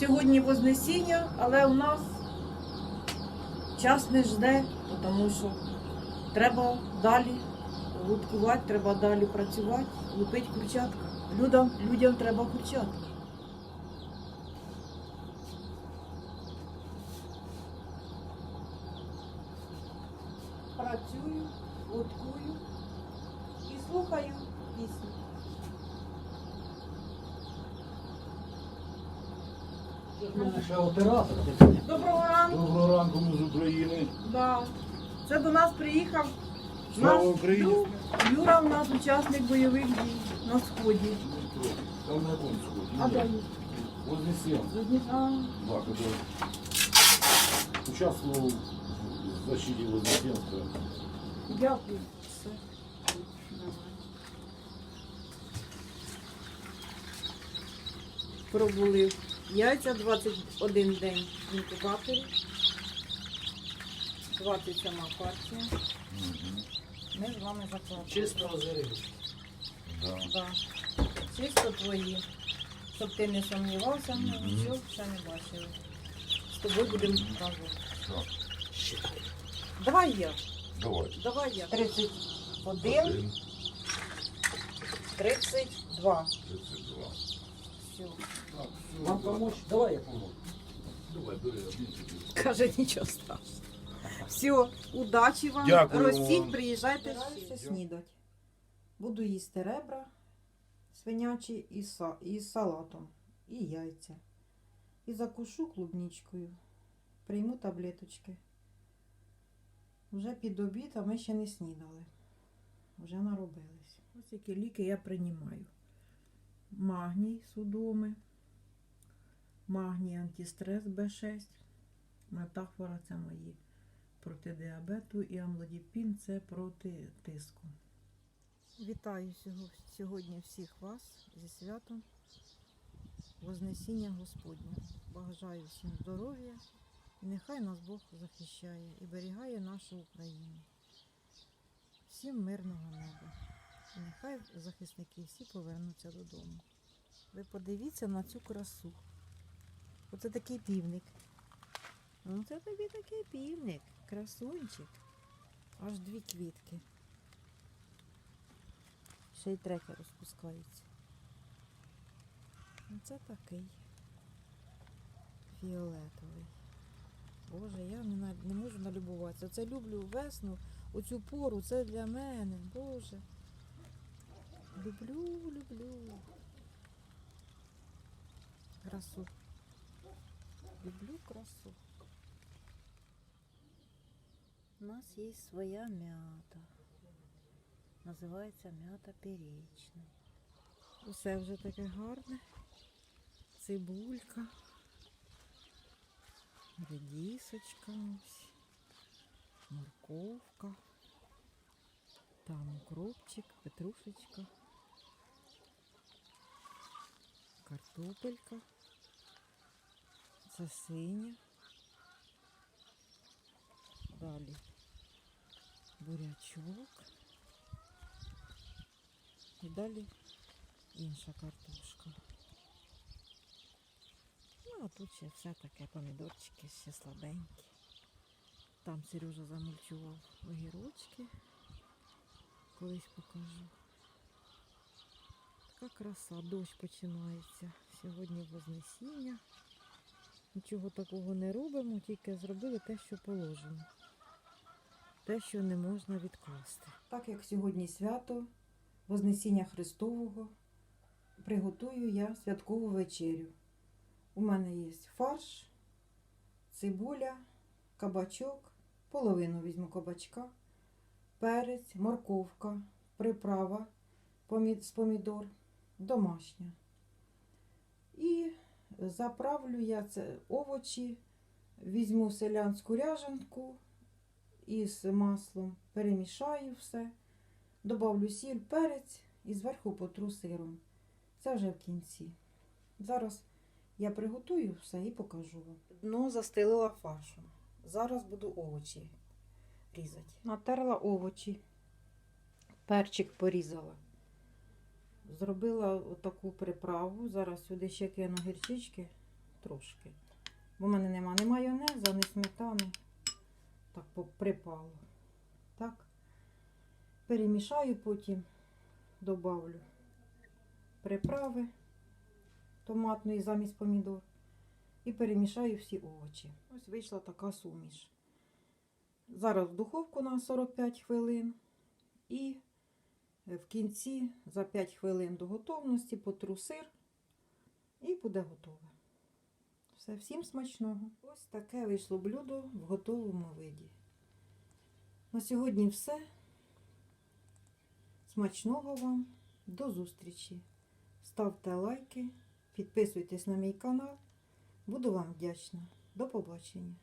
Сьогодні Вознесіння, але у нас час не жде, тому що треба далі луткувати, треба далі працювати, лупити курчатка. Людям, людям треба курчатка. Працюю, луткую і слухаю пісню. Ще оператор. Доброго ранку. Доброго ранку ми з України. Да. Це до нас приїхав Слава наш Україні! друг. Юра у нас учасник бойових дій на сході. Там на якому сході? А де він? Вознесен. З Дніпра. Да, который участвовал в защите Вознесенска. Дякую. Все. Пробули яйця 21 день в інкубаторі. 27 партія. Ми з вами закладемо. Чисто озерили. Да. Да. Чисто твої. Щоб ти не сумнівався, Мгм. нічого ще не бачили. З тобою будемо разом. Так, Давай я. давай. Давай я. 31, Один, 32. 32. Все. Вам помочь? Давай я помогу. Давай, бери один. Каже, нічого страшного. Все, удачі вам. Дякую Ростіть, вам. приїжджайте. Дякую. снідати. Буду їсти ребра свинячі і, са, і з салатом, і яйця. І закушу клубничкою. Прийму таблеточки. Вже під обід, а ми ще не снідали. Вже наробились. Ось які ліки я приймаю. Магній судоми, магній антистрес Б6. Метафора це мої проти діабету і амлодіпін це проти тиску. Вітаю сьогодні всіх вас зі святом Вознесіння Господня. Бажаю всім здоров'я і нехай нас Бог захищає і берігає нашу Україну. Всім мирного неба. Нехай захисники всі повернуться додому. Ви подивіться на цю красу. Оце такий півник. Ну, це тобі такий півник, красунчик. Аж дві квітки. Ще й треки розпускаються. Оце такий фіолетовий. Боже, я не можу налюбуватися. Оце люблю весну, оцю пору, це для мене. Боже. Люблю, люблю. Красу. Люблю красу. У нас є своя м'ята. Називається м'ята перечна. Усе вже таке гарне. Цибулька. Редісочка ось. Морковка. Там укропчик, петрушечка. Картопелька. Це синя. Далі бурячок. І далі інша картошка. Ну, а тут ще все таке помідорчики ще слабенькі. Там Сережа замульчував огірочки. Колись покажу. Така краса, дощ починається. Сьогодні Вознесіння. Нічого такого не робимо, тільки зробили те, що положено. Те, що не можна відкласти. Так як сьогодні свято Вознесіння Христового, приготую я святкову вечерю. У мене є фарш, цибуля, кабачок, половину візьму кабачка, перець, морковка, приправа з помідор, домашня. І заправлю я це овочі, візьму селянську ряжанку із маслом, перемішаю все, добавлю сіль, перець і зверху потру сиром. Це вже в кінці. Зараз я приготую все і покажу вам. Дно застелила фаршем. Зараз буду овочі різати. Натерла овочі, перчик порізала. Зробила таку приправу. Зараз сюди ще кину гірчички, трошки. Бо в мене нема ні майонеза, ні сметани. Так припало. Так. Перемішаю потім, добавлю приправи томатної замість помідор. І перемішаю всі овочі. Ось вийшла така суміш. Зараз в духовку на 45 хвилин. І в кінці за 5 хвилин до готовності потру сир і буде готове. Все, всім смачного. Ось таке вийшло блюдо в готовому виді. На сьогодні все. Смачного вам. До зустрічі. Ставте лайки, підписуйтесь на мій канал. Буду вам вдячна. До побачення.